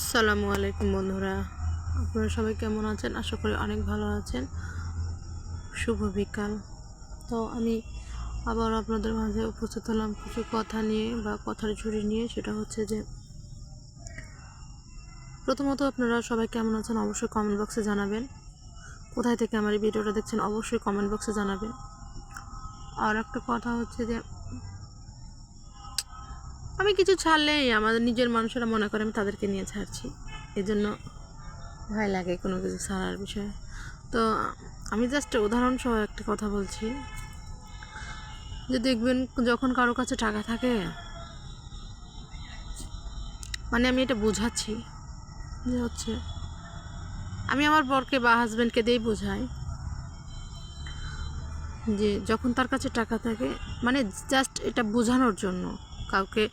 আসসালামু আলাইকুম বন্ধুরা। আপনারা সবাই কেমন আছেন? আশা করি অনেক ভালো আছেন। শুভ বিকাল। তো আমি আবার আপনাদের মাঝে উপস্থিত হলাম কিছু কথা নিয়ে বা কথার ঝুড়ি নিয়ে। সেটা হচ্ছে যে, প্রথমত আপনারা সবাই কেমন আছেন অবশ্যই কমেন্ট বক্সে জানাবেন। কোথায় থেকে আমার এই ভিডিওটা দেখছেন অবশ্যই কমেন্ট বক্সে জানাবেন। আর একটা কথা হচ্ছে যে আমি কিছু ছাড়লেই আমাদের নিজের মানুষেরা মনে করে আমি তাদেরকে নিয়ে ছাড়ছি। এই জন্য ভয় লাগে কোনো কিছু ছাড়ার বিষয়ে। তো আমি জাস্ট উদাহরণসহ একটা কথা বলছি। যে দেখবেন যখন কারও কাছে টাকা থাকে মানে আমি এটা বোঝাচ্ছি যে হচ্ছে, আমি আমার বরকে বা হাজব্যান্ডকে দিয়েই বোঝাই যে যখন তার কাছে টাকা থাকে মানে জাস্ট এটা বোঝানোর জন্য। কাউকে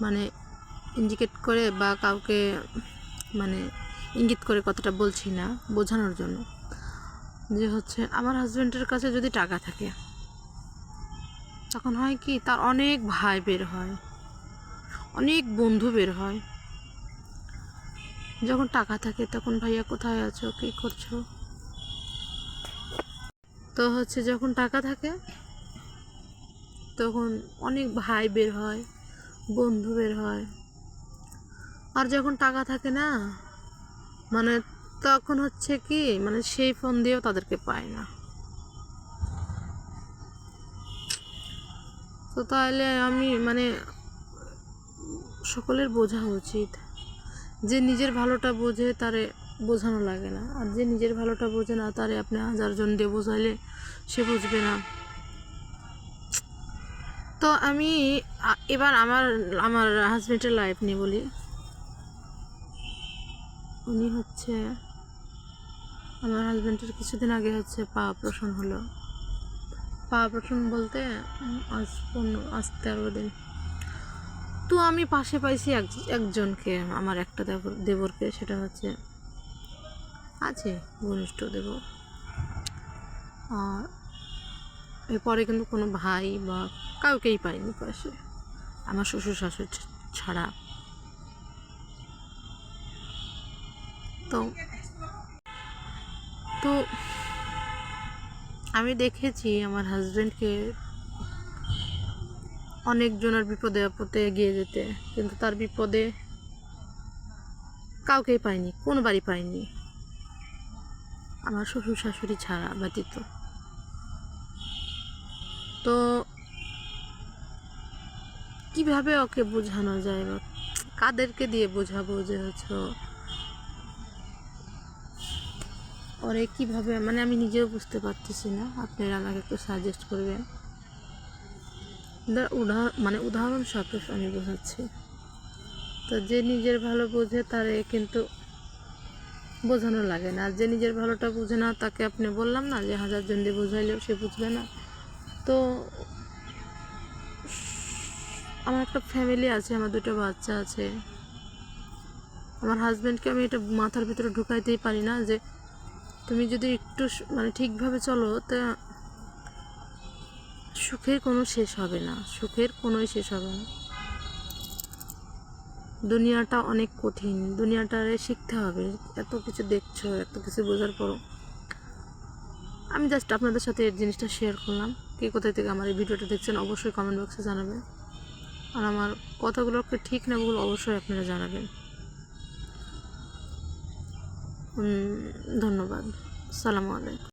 মানে ইন্ডিকেট করে বা কাউকে মানে ইঙ্গিত করে কথাটা বলছি না বোঝানোর জন্য। যে হচ্ছে আমার হাজব্যান্ডের কাছে যদি টাকা থাকে, তখন হয় কি তার অনেক ভাই বের হয়, অনেক বন্ধু বের হয়। যখন টাকা থাকে তখন, ভাইয়া, কোথায় আছো? কী করছ? তো হচ্ছে যখন টাকা থাকে তখন অনেক ভাই বের হয়, বন্ধু বের হয়। আর যখন টাকা থাকে না মানে তখন হচ্ছে কি মানে সেই ফোন দিয়েও তাদেরকে পায় না। তো তাহলে আমি মানে সকলের বোঝা উচিত। যে নিজের ভালোটা বোঝে, তারে বোঝানো লাগে না। আর যে নিজের ভালোটা বোঝে না, তারে আপনি হাজার জন দিয়ে বোঝাইলে সে বুঝবে না। তো আমি এবার আমার আমার হাজব্যান্ডের লাইফ নিয়ে বলি। উনি হচ্ছে, আমার হাজব্যান্ডের কিছুদিন আগে হচ্ছে পা অপারেশন হলো। পা অপারেশন বলতে আজ পনেরো, আজ তেরো দিন। তো আমি পাশে পাইছি এক, একজনকে, আমার একটা দেবর, দেবরকে, সেটা হচ্ছে আছে, ঘনিষ্ঠ দেবর। আর এরপরে কিন্তু কোনো ভাই বা কাউকেই পাইনি পাশে আমার শ্বশুর শাশুড়ি ছাড়া। তো তো আমি দেখেছি আমার হাজব্যান্ডকে অনেকজনের বিপদে আপদে এগিয়ে যেতে, কিন্তু তার বিপদে কাউকেই পাইনি কোনো বাড়ি পাইনি। আমার শ্বশুর শাশুড়ি ছাড়া ব্যতীত। তো কীভাবে ওকে বোঝানো যায়? বা কাদেরকে দিয়ে বোঝাবো যে হচ্ছে ওরে কীভাবে? মানে আমি নিজেও বুঝতে পারতেছি না। আপনারা আমাকে একটু সাজেস্ট করবেন। উদাহরণ মানে উদাহরণ সাপেক্ষ আমি বোঝাচ্ছি। তো যে নিজের ভালো বোঝে তারে কিন্তু বোঝানো লাগে না। আর যে নিজের ভালোটা বুঝে না, তাকে আপনি বললাম না যে হাজার জন দিয়ে বোঝাইলেও সে বুঝবে না। তো আমার একটা ফ্যামিলি আছে, আমার দুটো বাচ্চা আছে। আমার হাজব্যান্ডকে আমি এটা মাথার ভিতরে ঢুকাইতেই পারি না যে, তুমি যদি একটু মানে ঠিকভাবে চলো, তা সুখের কোনো শেষ হবে না, সুখের কোনোই শেষ হবে না। দুনিয়াটা অনেক কঠিন, দুনিয়াটারে শিখতে হবে, এত কিছু দেখছ, এত কিছু বোঝার পরও। আমি জাস্ট আপনাদের সাথে এই জিনিসটা শেয়ার করলাম। কে কোথায় থেকে আমার এই ভিডিওটা দেখছেন, অবশ্যই কমেন্ট বক্সে জানাবেন। আর আমার কথাগুলোকে ঠিক না ভুল অবশ্যই আপনারা জানাবেন। ধন্যবাদ। সালামু আলাইকুম।